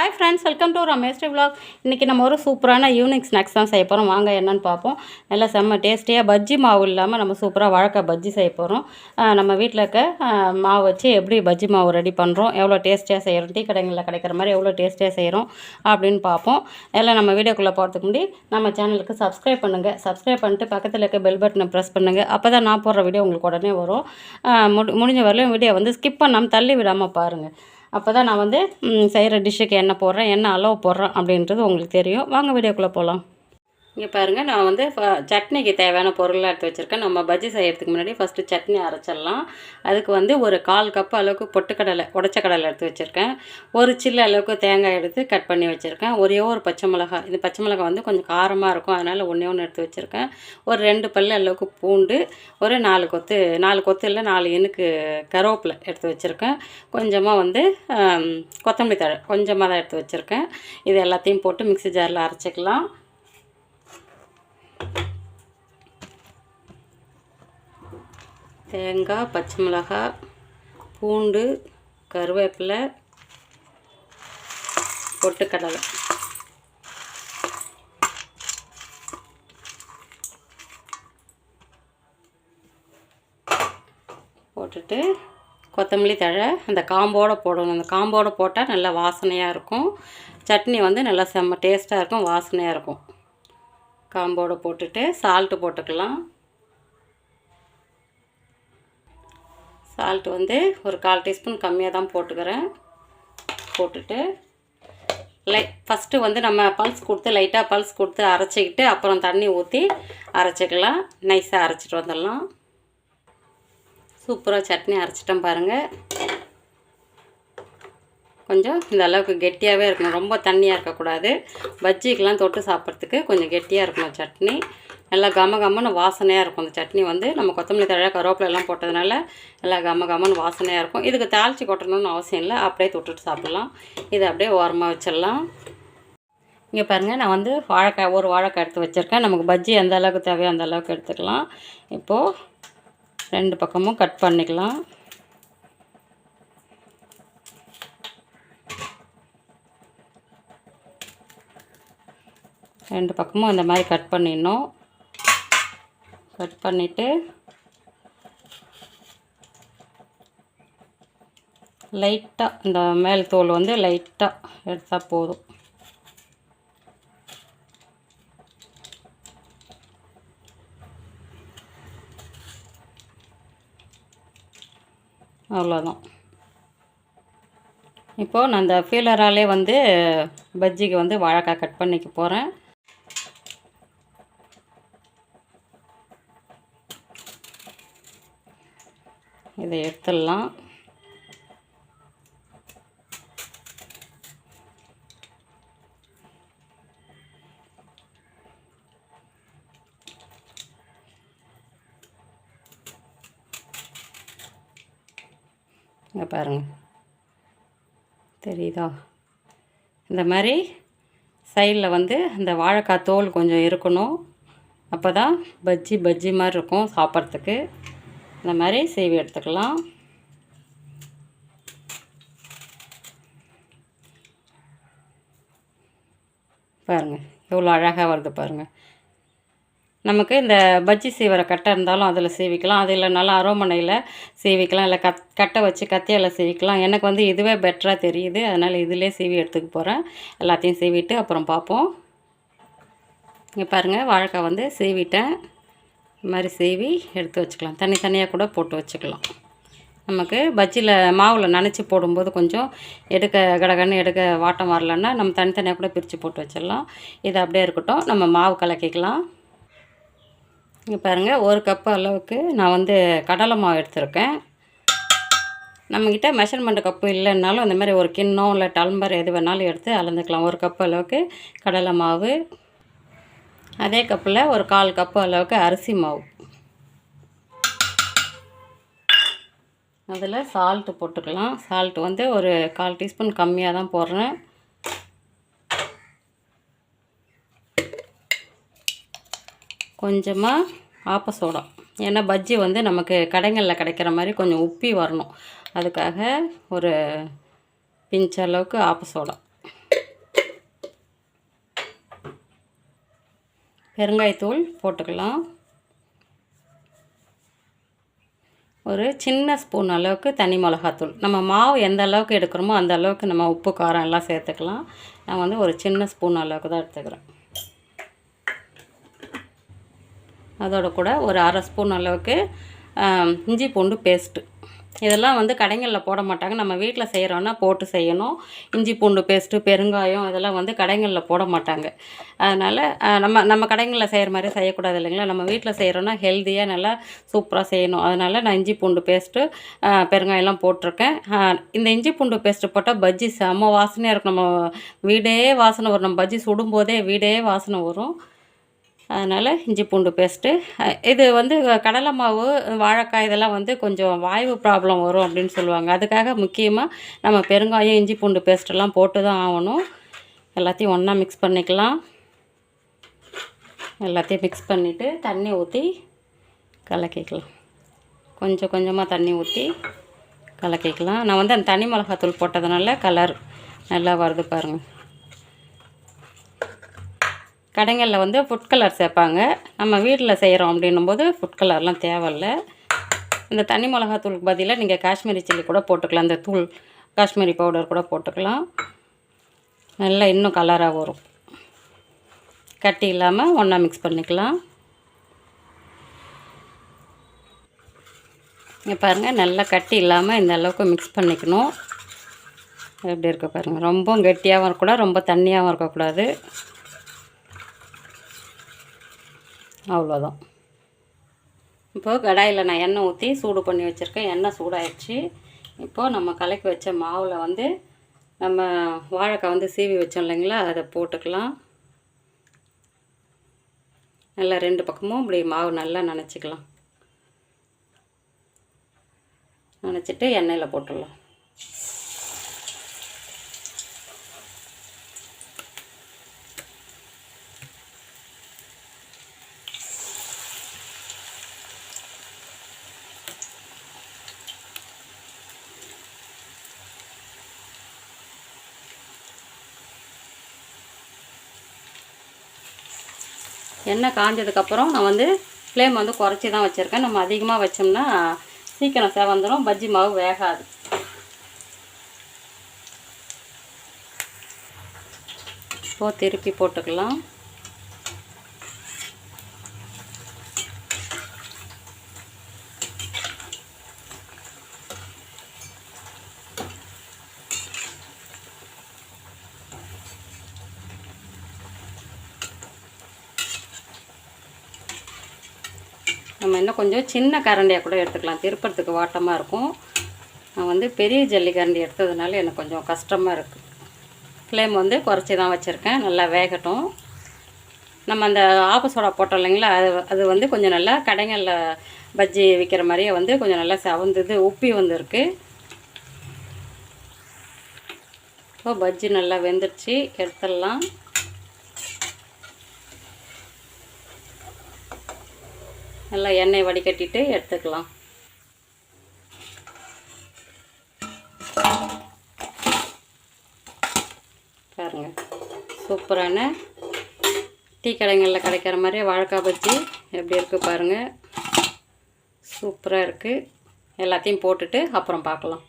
Hi friends welcome to Rameshri vlog இன்றைக்கி நம்ம ஒரு சூப்பரான ஈவினிங் ஸ்நாக்ஸ் தான் செய்ய போகிறோம் வாங்க என்னன்னு பார்ப்போம். நல்லா செம்ம டேஸ்டியாக பஜ்ஜி மாவு இல்லாமல் நம்ம சூப்பராக வாழைக்காய் பஜ்ஜி செய்ய போகிறோம் நம்ம வீட்டில் இருக்க மாவு வச்சு எப்படி பஜ்ஜி மாவு ரெடி பண்ணுறோம் எவ்வளோ டேஸ்டியாக செய்கிறோம் டீ கடைகளில் கிடைக்கிற மாதிரி எவ்வளோ டேஸ்டியாக செய்கிறோம் அப்படின்னு பார்ப்போம். எல்லாம் நம்ம வீடியோக்குள்ளே போகிறதுக்கு முன்னாடி நம்ம சேனலுக்கு சப்ஸ்கிரைப் பண்ணுங்கள் சப்ஸ்கிரைப் பண்ணிட்டு பக்கத்தில் இருக்க பெல் பட்டனை ப்ரெஸ் பண்ணுங்கள் அப்போ தான் நான் போடுற வீடியோ உங்களுக்கு உடனே வரும். முடிஞ்ச வரலையும் வீடியோ வந்து ஸ்கிப் பண்ணாமல் தள்ளி விடாமல் பாருங்கள் அப்போ தான் நான் வந்து செய்கிற டிஷ்ஷுக்கு என்ன போடுறேன் என்ன அளவு போடுறேன் அப்படின்றது உங்களுக்கு தெரியும். வாங்க வீடியோக்குள்ளே போகலாம் இங்கே பாருங்கள் நான் வந்து ஃப- சட்னிக்கு தேவையான பொருளாக எடுத்து வச்சுருக்கேன். நம்ம பஜ்ஜி செய்கிறதுக்கு முன்னாடி ஃபஸ்ட்டு சட்னி அரைச்சிடலாம். அதுக்கு வந்து ஒரு கால் கப்பு அளவுக்கு பொட்டுக்கடலை உடச்ச கடலை எடுத்து வச்சுருக்கேன். ஒரு சில்லு அளவுக்கு தேங்காய் எடுத்து கட் பண்ணி வச்சுருக்கேன். ஒரே ஒரு பச்சை மிளகாய். இந்த பச்சை மிளகாய் வந்து கொஞ்சம் காரமாக இருக்கும். அதனால் ஒன்றே ஒன்று எடுத்து வச்சுருக்கேன். ஒரு ரெண்டு பல்லு அளவுக்கு பூண்டு ஒரு நாலு கொத்து நாலு கொத்து இல்லை நாலு இனுக்கு கருவேப்பிலை எடுத்து வச்சுருக்கேன். கொஞ்சமாக வந்து கொத்தமல்லி தழை கொஞ்சமாக தான் எடுத்து வச்சுருக்கேன். இது எல்லாத்தையும் போட்டு மிக்ஸி ஜாரில் அரைச்சிக்கலாம். தேங்காய் பச்சை மிளகாய் பூண்டு கருவேப்பிலை பொட்டுக்கடலை. போட்டுட்டு கொத்தமல்லி தழை அந்த காம்போடு போடணும். அந்த காம்போடு போட்டால் நல்லா வாசனையாக இருக்கும். சட்னி வந்து நல்லா செம்ம டேஸ்ட்டாக இருக்கும் வாசனையாக இருக்கும். காம்போடு போட்டுட்டு சால்ட்டு போட்டுக்கலாம். சால்ட் வந்து ஒரு கால் டீஸ்பூன் கம்மியாக தான் போட்டுக்கிறேன். போட்டுட்டு லை ஃபஸ்ட்டு வந்து நம்ம பல்ஸ் கொடுத்து லைட்டாக பல்ஸ் கொடுத்து அரைச்சிக்கிட்டு அப்புறம் தண்ணி ஊற்றி அரைச்சிக்கலாம். நைஸாக அரைச்சிட்டு வந்துடலாம். சூப்பராக சட்னி அரைச்சிட்டேன் பாருங்கள் கொஞ்சம் இந்த அளவுக்கு கெட்டியாகவே இருக்கணும். ரொம்ப தண்ணியாக இருக்கக்கூடாது. பஜ்ஜிக்கெலாம் தொட்டு சாப்பிட்றதுக்கு கொஞ்சம் கெட்டியாக இருக்கணும் சட்னி. நல்லா கம கமன்னு வாசனையாக இருக்கும் அந்த சட்னி வந்து. நம்ம கொத்தமல்லி தழை கருவேப்பிலை எல்லாம் போட்டதுனால நல்லா கம கமன்னு வாசனையாக இருக்கும். இதுக்கு தாளித்து கொட்டணும்னு அவசியம் இல்லை. அப்படியே தொட்டுட்டு சாப்பிட்லாம். இதை அப்படியே ஓரமாக வச்சிடலாம். இங்கே பாருங்கள் நான் வந்து வாழைக்காய் ஒரு வாழைக்காய் எடுத்து வச்சுருக்கேன். நமக்கு பஜ்ஜி எந்த அளவுக்கு தேவையோ அந்த அளவுக்கு எடுத்துக்கலாம். இப்போது ரெண்டு பக்கமும் கட் பண்ணிக்கலாம். ரெண்டு பக்கமும் இந்த மாதிரி கட் பண்ணிடணும். கட் பண்ணிவிட்டு லைட்டாக இந்த மேல் தோல் வந்து லைட்டாக எடுத்தால் போதும். அவ்வளோதான் இப்போது நான் இந்த ஃபீலராலே வந்து பஜ்ஜிக்கு வந்து வாழைக்காய் கட் பண்ணிக்க போகிறேன் இதை எடுத்துடலாம். இங்கே பாருங்கள் தெரியுதா? இந்த மாதிரி சைடில் வந்து அந்த வாழைக்காய் தோல் கொஞ்சம் இருக்கணும். அப்போ தான் பஜ்ஜி பஜ்ஜி மாதிரி இருக்கும் சாப்பிட்றதுக்கு. இந்த மாதிரி செய்வி எடுத்துக்கலாம். பாருங்கள் எவ்வளோ அழகாக வருது பாருங்கள் நமக்கு இந்த பஜ்ஜி சீவர கட்டை இருந்தாலும் அதில் சீவிக்கலாம். அது இல்லைனாலும் அரோமனையில் சீவிக்கலாம். இல்லை கத் கட்டை வச்சு கத்தியால் சீவிக்கலாம். எனக்கு வந்து இதுவே பெட்டராக தெரியுது. அதனால் இதிலே சீவி எடுத்துக்க போகிறேன் எல்லாத்தையும் சீவிட்டு அப்புறம் பார்ப்போம். இங்கே பாருங்கள் வாழைக்காய் வந்து சீவிட்டேன். இது மாதிரி சீவி எடுத்து வச்சுக்கலாம். தனித்தனியாக கூட போட்டு வச்சுக்கலாம். நமக்கு பஜ்ஜியில் மாவில் நனைச்சி போடும்போது கொஞ்சம் எடுக்க கடகன்னு எடுக்க வாட்டம் வரலன்னா நம்ம தனித்தனியாக கூட பிரித்து போட்டு வச்சிடலாம். இது அப்படியே இருக்கட்டும். நம்ம மாவு கலக்கிக்கலாம். இங்கே பாருங்கள் ஒரு கப் அளவுக்கு நான் வந்து கடலை மாவு எடுத்திருக்கேன். நம்மக்கிட்ட மெஷர்மெண்ட் கப்பு இல்லைன்னாலும் அந்த மாதிரி ஒரு கிண்ணம் இல்லை டல்ம்பர் எது வேணாலும் எடுத்து அளந்துக்கலாம். ஒரு கப் அளவுக்கு கடலை மாவு. அதே கப்பில் ஒரு கால் கப்பு அளவுக்கு அரிசி மாவு. அதில் சால்ட்டு போட்டுக்கலாம். சால்ட்டு வந்து ஒரு கால் டீஸ்பூன் கம்மியாக தான் போடுறேன். கொஞ்சமாக ஆப்ப சோடா. ஏன்னா பஜ்ஜி வந்து நமக்கு கடைகளில் கிடைக்கிற மாதிரி கொஞ்சம் உப்பி வரணும். அதுக்காக ஒரு பிஞ்ச் அளவுக்கு ஆப்ப சோடா. பெருங்காயத்தூள் போட்டுக்கலாம். ஒரு சின்ன ஸ்பூன் அளவுக்கு தனி மிளகாத்தூள் நம்ம மாவு எந்த அளவுக்கு எடுக்கிறோமோ அந்த அளவுக்கு நம்ம உப்பு காரம் எல்லாம் சேர்த்துக்கலாம். நான் வந்து ஒரு சின்ன ஸ்பூன் அளவுக்கு தான் எடுத்துக்கிறேன். அதோட கூட ஒரு அரை ஸ்பூன் அளவுக்கு இஞ்சி பூண்டு பேஸ்ட்டு. இதெல்லாம் வந்து கடைங்களில் போட மாட்டாங்க. நம்ம வீட்டில் செய்கிறோன்னா போட்டு செய்யணும். இஞ்சி பூண்டு பேஸ்ட்டு பெருங்காயம் இதெல்லாம் வந்து கடைகளில் போட மாட்டாங்க. அதனால் நம்ம நம்ம கடைகளில் செய்கிற மாதிரி செய்யக்கூடாது இல்லைங்களா? நம்ம வீட்டில் செய்கிறோன்னா ஹெல்த்தியாக நல்லா சூப்பராக செய்யணும். அதனால் நான் இஞ்சி பூண்டு பேஸ்ட்டு பெருங்காயம்லாம் போட்டிருக்கேன். இந்த இஞ்சி பூண்டு பேஸ்ட்டு போட்டால் பஜ்ஜி செம்ம வாசனையாக இருக்கும். நம்ம வீடே வாசனை வரும். நம்ம பஜ்ஜி சுடும்போதே வீடே வாசனை வரும். அதனால் இஞ்சி பூண்டு பேஸ்ட்டு இது வந்து கடலை மாவு வாழைக்காய் இதெல்லாம் வந்து கொஞ்சம் வாய்வு ப்ராப்ளம் வரும் அப்படின்னு சொல்லுவாங்க. அதுக்காக முக்கியமாக நம்ம பெருங்காயம் இஞ்சி பூண்டு பேஸ்ட்டெல்லாம் போட்டு தான் ஆகணும். எல்லாத்தையும் ஒன்றா மிக்ஸ் பண்ணிக்கலாம். எல்லாத்தையும் மிக்ஸ் பண்ணிவிட்டு தண்ணி ஊற்றி கலக்கிக்கலாம். கொஞ்சம் கொஞ்சமாக தண்ணி ஊற்றி கலக்கிக்கலாம். நான் வந்து அந்த தனி மிளகாத்தூள் போட்டதுனால கலர் நல்லா வருது பாருங்கள் கடைங்களில் வந்து ஃபுட் கலர் சேர்ப்பாங்க. நம்ம வீட்டில் செய்கிறோம் அப்படின்னும் போது ஃபுட் கலர்லாம் தேவையில்ல. இந்த தனி மிளகாத்தூளுக்கு பதிலாக நீங்கள் காஷ்மீரி சில்லி கூட போட்டுக்கலாம். இந்த தூள் காஷ்மீரி பவுடர் கூட போட்டுக்கலாம். நல்லா இன்னும் கலராக வரும். கட்டி இல்லாமல் ஒன்றா மிக்ஸ் பண்ணிக்கலாம். இங்கே பாருங்கள் நல்லா கட்டி இல்லாமல் இந்த அளவுக்கு மிக்ஸ் பண்ணிக்கணும். எப்படி இருக்க பாருங்கள் ரொம்ப கெட்டியாகவும் இருக்கக்கூடாது ரொம்ப தண்ணியாகவும் இருக்கக்கூடாது. அவ்வளோதான் இப்போது கடாயில் நான் எண்ணெய் ஊற்றி சூடு பண்ணி வச்சுருக்கேன். எண்ணெய் சூடாயிடுச்சு. இப்போது நம்ம கலக்கி வச்ச மாவில் வந்து நம்ம வாழைக்காய் வந்து சீவி வச்சோம் இல்லைங்களா? அதை போட்டுக்கலாம். நல்லா ரெண்டு பக்கமும் இப்படி மாவு நல்லா நினச்சிக்கலாம். நினச்சிட்டு எண்ணெயில் போட்டுடலாம். எண்ணெய் காஞ்சதுக்கப்புறம் நான் வந்து ஃப்ளேம் வந்து குறைச்சி தான் வச்சுருக்கேன். நம்ம அதிகமாக வச்சோம்னா சீக்கிரம் செவந்துடும் பஜ்ஜி மாவு வேகாது. இப்போது திருப்பி போட்டுக்கலாம். நம்ம இன்னும் கொஞ்சம் சின்ன கரண்டியாக கூட எடுத்துக்கலாம். திருப்பறதுக்கு வாட்டமாக இருக்கும். நான் வந்து பெரிய ஜல்லி கரண்டி எடுத்ததுனால எனக்கு கொஞ்சம் கஷ்டமாக இருக்குது ஃப்ளேம் வந்து குறைச்சி தான் வச்சுருக்கேன். நல்லா வேகட்டும். நம்ம அந்த ஆப்ப சோடா போட்டோம் இல்லைங்களா? அது அது வந்து கொஞ்சம் நல்லா கடைகளில் பஜ்ஜி விற்கிற மாதிரியே வந்து கொஞ்சம் நல்லா செவந்தது உப்பி வந்துருக்கு. இப்போ பஜ்ஜி நல்லா வெந்துடுச்சு எடுத்துடலாம். நல்லா எண்ணெய் வடிகட்டிட்டு எடுத்துக்கலாம். பாருங்க. சூப்பரான டீ கடைங்களில் கிடைக்கிற மாதிரி வாழைக்காய் பஜ்ஜி எப்படி இருக்குது பாருங்கள் சூப்பராக இருக்குது எல்லாத்தையும் போட்டுட்டு அப்புறம் பார்க்கலாம்.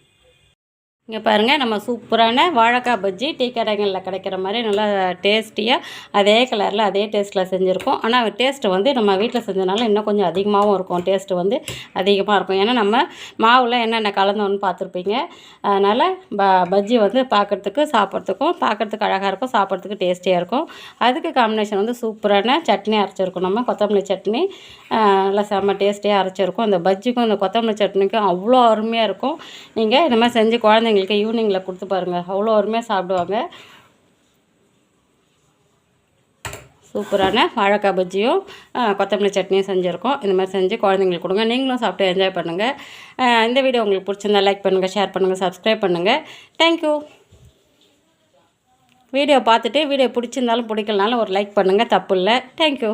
இங்கே பாருங்கள் நம்ம சூப்பரான வாழைக்காய் பஜ்ஜி டீ கடைகளில் கிடைக்கிற மாதிரி நல்லா டேஸ்டியாக அதே கலரில் அதே டேஸ்ட்டில் செஞ்சுருக்கோம். ஆனால் டேஸ்ட்டு வந்து நம்ம வீட்டில் செஞ்சதுனால இன்னும் கொஞ்சம் அதிகமாகவும் இருக்கும். டேஸ்ட்டு வந்து அதிகமாக இருக்கும். ஏன்னா நம்ம மாவில் என்னென்ன கலந்தோன்னு பார்த்துருப்பீங்க. அதனால் ப பஜ்ஜி வந்து பார்க்குறதுக்கு சாப்பிட்றதுக்கும் பார்க்குறதுக்கு அழகாக இருக்கும் சாப்பிட்றதுக்கு டேஸ்டியாக இருக்கும். அதுக்கு காம்பினேஷன் வந்து சூப்பரான சட்னி அரைச்சிருக்கோம் நம்ம கொத்தமல்லி சட்னி. நல்லா செம்ம டேஸ்டியாக அரைச்சிருக்கோம். அந்த பஜ்ஜிக்கும் இந்த கொத்தமல்லி சட்னிக்கும் அவ்வளோ அருமையாக இருக்கும். நீங்கள் இந்த மாதிரி செஞ்சு குழந்தைங்களுக்கு ஈவினிங்கில் கொடுத்து பாருங்கள் அவ்வளோ அருமையாக சாப்பிடுவாங்க. சூப்பரான வாழைக்காய் பஜ்ஜியும் கொத்தமல்லி சட்னியும் செஞ்சுருக்கோம். இந்த மாதிரி செஞ்சு குழந்தைங்களுக்கு கொடுங்க. நீங்களும் சாப்பிட்டு என்ஜாய் பண்ணுங்கள் இந்த வீடியோ உங்களுக்கு பிடிச்சிருந்தா லைக் பண்ணுங்கள் ஷேர் பண்ணுங்கள் சப்ஸ்கிரைப் பண்ணுங்கள் தேங்க்யூ வீடியோ பார்த்துட்டு வீடியோ பிடிச்சிருந்தாலும் பிடிக்கலனாலும் ஒரு லைக் பண்ணுங்கள் தப்பு இல்லை. தேங்க்யூ